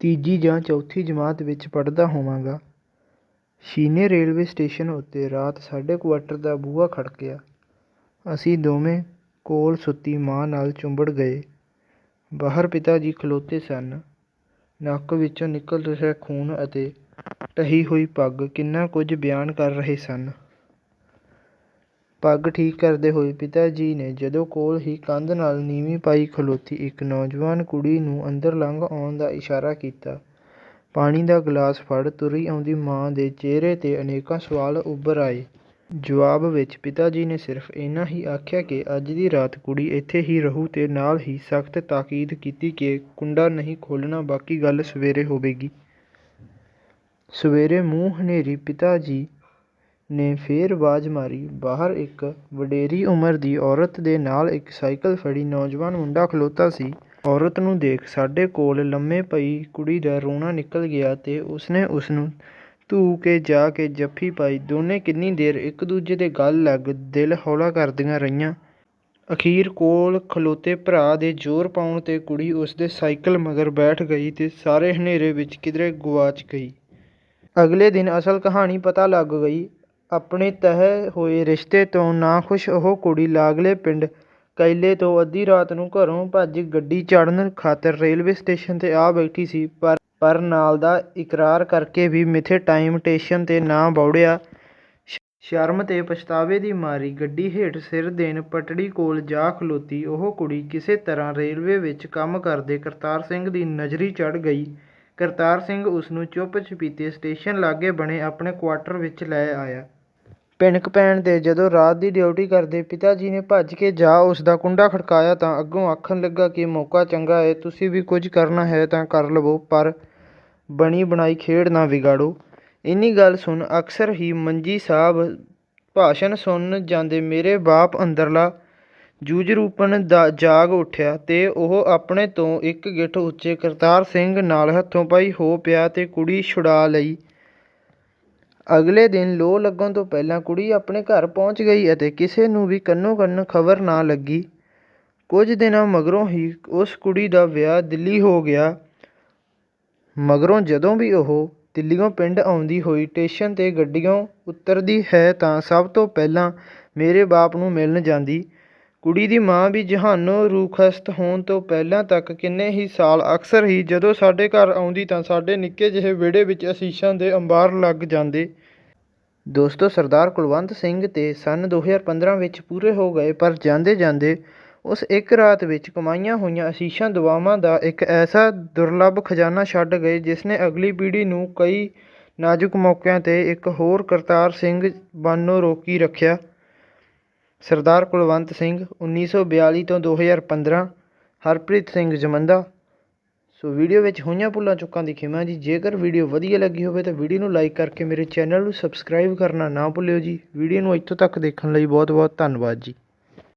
ਤੀਜੀ ਜਾਂ ਚੌਥੀ ਜਮਾਤ ਵਿੱਚ ਪੜ੍ਹਦਾ ਹੋਵਾਂਗਾ। ਸ਼ੀਨੇ ਰੇਲਵੇ ਸਟੇਸ਼ਨ ਉੱਤੇ ਰਾਤ ਸਾਡੇ ਕੁਆਟਰ ਦਾ ਬੂਹਾ ਖੜਕਿਆ। ਅਸੀਂ ਦੋਵੇਂ ਕੋਲ ਸੁੱਤੀ ਮਾਂ ਨਾਲ ਚੁੰਬੜ ਗਏ। ਬਾਹਰ ਪਿਤਾ ਜੀ ਖਲੋਤੇ ਸਨ। ਨੱਕ ਵਿੱਚੋਂ ਨਿਕਲ ਰਿਹਾ ਖੂਨ ਅਤੇ ਢਹੀ ਹੋਈ ਪੱਗ ਕਿੰਨਾ ਕੁਝ ਬਿਆਨ ਕਰ ਰਹੇ ਸਨ। ਪੱਗ ਠੀਕ ਕਰਦੇ ਹੋਏ ਪਿਤਾ ਜੀ ਨੇ ਜਦੋਂ ਕੋਲ ਹੀ ਕੰਧ ਨਾਲ ਨੀਵੀਂ ਪਾਈ ਖਲੋਤੀ, ਇੱਕ ਨੌਜਵਾਨ ਕੁੜੀ ਨੂੰ ਅੰਦਰ ਲੰਘ ਆਉਣ ਦਾ ਇਸ਼ਾਰਾ ਕੀਤਾ। ਪਾਣੀ ਦਾ ਗਲਾਸ ਫੜ ਤੁਰੀ ਆਉਂਦੀ ਮਾਂ ਦੇ ਚਿਹਰੇ 'ਤੇ ਅਨੇਕਾਂ ਸਵਾਲ ਉੱਭਰ ਆਏ। ਜਵਾਬ ਵਿੱਚ ਪਿਤਾ ਜੀ ਨੇ ਸਿਰਫ ਇੰਨਾ ਹੀ ਆਖਿਆ ਕਿ ਅੱਜ ਦੀ ਰਾਤ ਕੁੜੀ ਇੱਥੇ ਹੀ ਰਹੂ ਤੇ ਨਾਲ ਹੀ ਸਖਤ ਤਾਕੀਦ ਕੀਤੀ ਕਿ ਕੁੰਡਾ ਨਹੀਂ ਖੋਲ੍ਹਣਾ ਬਾਕੀ ਗੱਲ ਸਵੇਰੇ ਹੋਵੇਗੀ। ਸਵੇਰੇ ਮੂੰਹ ਹਨੇਰੀ ਪਿਤਾ ਜੀ ਨੇ ਫੇਰ ਆਵਾਜ਼ ਮਾਰੀ। ਬਾਹਰ ਇੱਕ ਵਡੇਰੀ ਉਮਰ ਦੀ ਔਰਤ ਦੇ ਨਾਲ ਇੱਕ ਸਾਈਕਲ ਫੜੀ। ਨੌਜਵਾਨ ਮੁੰਡਾ ਖਲੋਤਾ ਸੀ। ਔਰਤ ਨੂੰ ਦੇਖ ਸਾਡੇ ਕੋਲ ਲੰਮੇ ਪਈ ਕੁੜੀ ਦਾ ਰੋਣਾ ਨਿਕਲ ਗਿਆ ਤੇ ਉਸਨੇ ਉਸਨੂੰ ਧੂ ਕੇ ਜਾ ਕੇ ਜੱਫੀ ਪਾਈ। ਦੋਨੇ ਕਿੰਨੀ ਦੇਰ ਇੱਕ ਦੂਜੇ ਦੇ ਗੱਲ ਲੱਗ ਦਿਲ ਹੌਲਾ ਕਰਦੀਆਂ ਰਹੀਆਂ। ਅਖੀਰ ਕੋਲ ਖਲੋਤੇ ਭਰਾ ਦੇ ਜ਼ੋਰ ਪਾਉਣ ਤੇ ਕੁੜੀ ਉਸਦੇ ਸਾਈਕਲ ਮਗਰ ਬੈਠ ਗਈ ਤੇ ਸਾਰੇ ਹਨੇਰੇ ਵਿੱਚ ਕਿਧਰੇ ਗੁਆਚ ਗਈ। ਅਗਲੇ ਦਿਨ ਅਸਲ ਕਹਾਣੀ ਪਤਾ ਲੱਗ ਗਈ ਆਪਣੇ ਤਹਿ ਹੋਏ ਰਿਸ਼ਤੇ ਤੋਂ ਨਾਖੁਸ਼ ਉਹ ਕੁੜੀ ਲਾਗਲੇ ਪਿੰਡ ਕੈਲੇ ਤੋਂ ਅੱਧੀ ਰਾਤ ਨੂੰ ਘਰੋਂ ਭੱਜ ਗੱਡੀ ਚੜ੍ਹਨ ਖਾਤਰ ਰੇਲਵੇ ਸਟੇਸ਼ਨ 'ਤੇ ਆ ਬੈਠੀ ਸੀ, ਪਰ ਪਰ ਨਾਲ ਦਾ ਇਕਰਾਰ ਕਰਕੇ ਵੀ ਮਿੱਥੇ ਟਾਈਮ ਟੇਸ਼ਨ 'ਤੇ ਨਾ ਬੌੜਿਆ। ਸ਼ਰਮ ਤੇ ਪਛਤਾਵੇ ਦੀ ਮਾਰੀ, ਗੱਡੀ ਹੇਠ ਸਿਰ ਦੇਣ ਪਟੜੀ ਕੋਲ ਜਾ ਖਲੋਤੀ, ਉਹ ਕੁੜੀ ਕਿਸੇ ਤਰ੍ਹਾਂ ਰੇਲਵੇ ਵਿੱਚ ਕੰਮ ਕਰਦੇ ਕਰਤਾਰ ਸਿੰਘ ਦੀ ਨਜ਼ਰੀ ਚੜ੍ਹ ਗਈ। ਕਰਤਾਰ ਸਿੰਘ ਉਸ ਨੂੰ ਚੁੱਪ ਚਪੀਤੇ ਸਟੇਸ਼ਨ ਲਾਗੇ ਬਣੇ ਆਪਣੇ ਕੁਆਟਰ ਵਿੱਚ ਲੈ ਆਇਆ। ਭਿਣਕ ਪੈਣ ਤੇ ਜਦੋਂ ਰਾਤ ਦੀ ਡਿਊਟੀ ਕਰਦੇ ਪਿਤਾ ਜੀ ਨੇ ਭੱਜ ਕੇ ਜਾ ਉਸ ਦਾ ਕੁੰਡਾ ਖੜਕਾਇਆ ਤਾਂ ਅੱਗੋਂ ਆਖਣ ਲੱਗਾ ਕਿ ਮੌਕਾ ਚੰਗਾ ਹੈ, ਤੁਸੀਂ ਵੀ ਕੁਝ ਕਰਨਾ ਹੈ ਤਾਂ ਕਰ ਲਵੋ, ਪਰ ਬਣੀ ਬਣਾਈ ਖੇਡ ਨਾ ਵਿਗਾੜੋ। ਇੰਨੀ ਗੱਲ ਸੁਣ ਅਕਸਰ ਹੀ ਮੰਜੀ ਸਾਹਿਬ ਭਾਸ਼ਣ ਸੁਣਨ ਜਾਂਦੇ ਮੇਰੇ ਬਾਪ ਅੰਦਰਲਾ ਜੂਝਰੂਪਨ ਦਾ ਜਾਗ ਉੱਠਿਆ ਤੇ ਉਹ ਆਪਣੇ ਤੋਂ ਇੱਕ ਗਿੱਠ ਉੱਚੇ ਕਰਤਾਰ ਸਿੰਘ ਨਾਲ ਹੱਥੋਂ ਪਾਈ ਹੋ ਪਿਆ ਤੇ ਕੁੜੀ ਛੁਡਾ ਲਈ। ਅਗਲੇ ਦਿਨ ਲੋ ਲੱਗਣ ਤੋਂ ਪਹਿਲਾਂ ਕੁੜੀ ਆਪਣੇ ਘਰ ਪਹੁੰਚ ਗਈ ਅਤੇ ਕਿਸੇ ਨੂੰ ਵੀ ਕੰਨੋ ਕੰਨ ਖਬਰ ਨਾ ਲੱਗੀ। ਕੁਝ ਦਿਨਾਂ ਮਗਰੋਂ ਹੀ ਉਸ ਕੁੜੀ ਦਾ ਵਿਆਹ ਦਿੱਲੀ ਹੋ ਗਿਆ। ਮਗਰੋਂ ਜਦੋਂ ਵੀ ਉਹ ਦਿੱਲੀੋਂ ਪਿੰਡ ਆਉਂਦੀ ਹੋਈ ਸਟੇਸ਼ਨ 'ਤੇ ਗੱਡੀਓਂ ਉਤਰਦੀ ਹੈ ਤਾਂ ਸਭ ਤੋਂ ਪਹਿਲਾਂ ਮੇਰੇ ਬਾਪ ਨੂੰ ਮਿਲਣ ਜਾਂਦੀ। ਕੁੜੀ ਦੀ ਮਾਂ ਵੀ ਜਹਾਨੋਂ ਰੂਖਸਤ ਹੋਣ ਤੋਂ ਪਹਿਲਾਂ ਤੱਕ ਕਿੰਨੇ ਹੀ ਸਾਲ ਅਕਸਰ ਹੀ ਜਦੋਂ ਸਾਡੇ ਘਰ ਆਉਂਦੀ ਤਾਂ ਸਾਡੇ ਨਿੱਕੇ ਜਿਹੇ ਵਿਹੜੇ ਵਿੱਚ ਅਸੀਸਾਂ ਦੇ ਅੰਬਾਰ ਲੱਗ ਜਾਂਦੇ। ਦੋਸਤੋ, ਸਰਦਾਰ ਕੁਲਵੰਤ ਸਿੰਘ ਤੇ ਸਨ 2015 ਵਿੱਚ ਪੂਰੇ ਹੋ ਗਏ, ਪਰ ਜਾਂਦੇ ਜਾਂਦੇ ਉਸ ਇੱਕ ਰਾਤ ਵਿੱਚ ਕਮਾਈਆਂ ਹੋਈਆਂ ਅਸੀਸਾਂ ਦੁਆਵਾਂ ਦਾ ਇੱਕ ਐਸਾ ਦੁਰਲੱਭ ਖਜ਼ਾਨਾ ਛੱਡ ਗਏ ਜਿਸ ਨੇ ਅਗਲੀ ਪੀੜ੍ਹੀ ਨੂੰ ਕਈ ਨਾਜ਼ੁਕ ਮੌਕਿਆਂ 'ਤੇ ਇੱਕ ਹੋਰ ਕਰਤਾਰ ਸਿੰਘ ਬਾਨੋ ਰੋਕੀ ਰੱਖਿਆ। ਸਰਦਾਰ ਕੁਲਵੰਤ ਸਿੰਘ 1942 ਤੋਂ 2015 ਹਰਪ੍ਰੀਤ ਸਿੰਘ ਜਮੰਦਾ। ਸੋ ਵੀਡੀਓ ਵਿੱਚ ਹੋਈਆਂ ਭੁੱਲਾਂ ਚੁੱਕਾਂ ਦੀ ਖਿਮਾ ਜੀ। ਜੇਕਰ ਵੀਡੀਓ ਵਧੀਆ ਲੱਗੀ ਹੋਵੇ ਤਾਂ ਵੀਡੀਓ ਨੂੰ ਲਾਈਕ ਕਰਕੇ ਮੇਰੇ ਚੈਨਲ ਨੂੰ ਸਬਸਕ੍ਰਾਈਬ ਕਰਨਾ ਨਾ ਭੁੱਲਿਓ ਜੀ। ਵੀਡੀਓ ਨੂੰ ਇੱਥੋਂ ਤੱਕ ਦੇਖਣ ਲਈ ਬਹੁਤ ਬਹੁਤ ਧੰਨਵਾਦ ਜੀ।